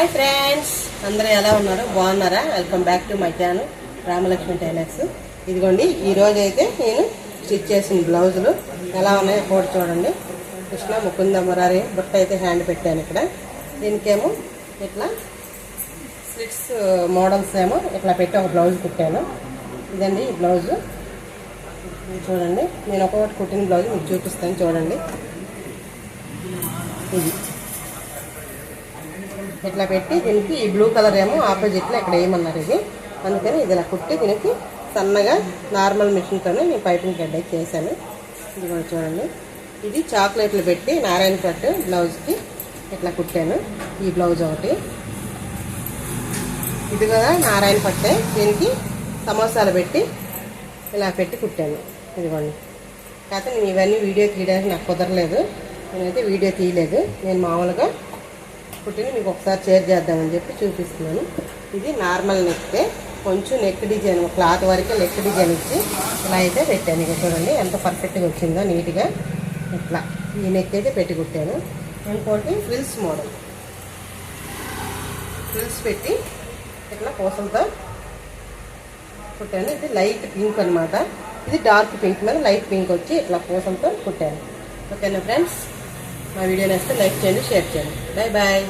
Hi friends అందరూ ఎలా ఉన్నారు? బాగున్నారా? Welcome back to my channel Ramalakshmi tailors ఇదిగోండి ఈ రోజు అయితే నేను స్టిచ్ చేసిన బ్లౌజులు ఎలా ఉన్నాయో కూడా చూడండి. కృష్ణ ముకుంద మురారి బుట్ట అయితే హ్యాండ్ పెట్టాను ఇక్కడ. దీనికేమో ఇట్లా స్లిట్స్ మోడల్స్ ఏమో ఇట్లా పెట్టి ఒక బ్లౌజ్ కుట్టాను. ఇదండి ఈ బ్లౌజు. చూడండి నేను ఒక్కొక్కటి కుట్టిన బ్లౌజ్ మీకు చూపిస్తాను చూడండి. ఇది. ఇట్లా పెట్టి దీనికి ఈ బ్లూ కలర్ ఏమో ఆపోజిట్లో ఇక్కడ ఏమన్నారు ఇది. అందుకని ఇది ఇలా కుట్టి దీనికి సన్నగా నార్మల్ మిషన్తోనే నేను పైపింగ్ గడ్డ చేశాను. ఇది కూడా చూడండి. ఇది చాక్లెట్లు పెట్టి నారాయణ పట్టు బ్లౌజ్కి ఇట్లా కుట్టాను. ఈ బ్లౌజ్ ఒకటి. ఇది కూడా నారాయణ పట్టే. దీనికి సమోసాలు పెట్టి ఇలా పెట్టి కుట్టాను. ఇదిగోండి. కాకపోతే నేను ఇవన్నీ వీడియో తీయడానికి నాకు కుదరలేదు. నేనైతే వీడియో తీయలేదు. నేను మామూలుగా కుట్టిని మీకు ఒకసారి షేర్ చేద్దామని చెప్పి చూపిస్తున్నాను. ఇది నార్మల్ నెక్తే కొంచెం నెక్ డిజైన్ క్లాత్ వరకే నెక్ డిజైన్ ఇచ్చి ఇలా అయితే పెట్టాను. ఇక చూడండి ఎంత పర్ఫెక్ట్గా వచ్చిందో నీట్గా ఇట్లా. ఈ నెక్ అయితే పెట్టి కుట్టాను. ఇంకోటి ఫ్రిల్స్ మోడల్. ఫ్రిల్స్ పెట్టి ఇట్లా పూసలతో కుట్టాను. ఇది లైట్ పింక్ అనమాట ఇది డార్క్ పింక్ మీద లైట్ పింక్ వచ్చి ఇట్లా పూసలతో కుట్టాను. ఓకేనా ఫ్రెండ్స్? మా వీడియో నచ్చితే లైక్ చేయండి షేర్ చేయండి. Bye bye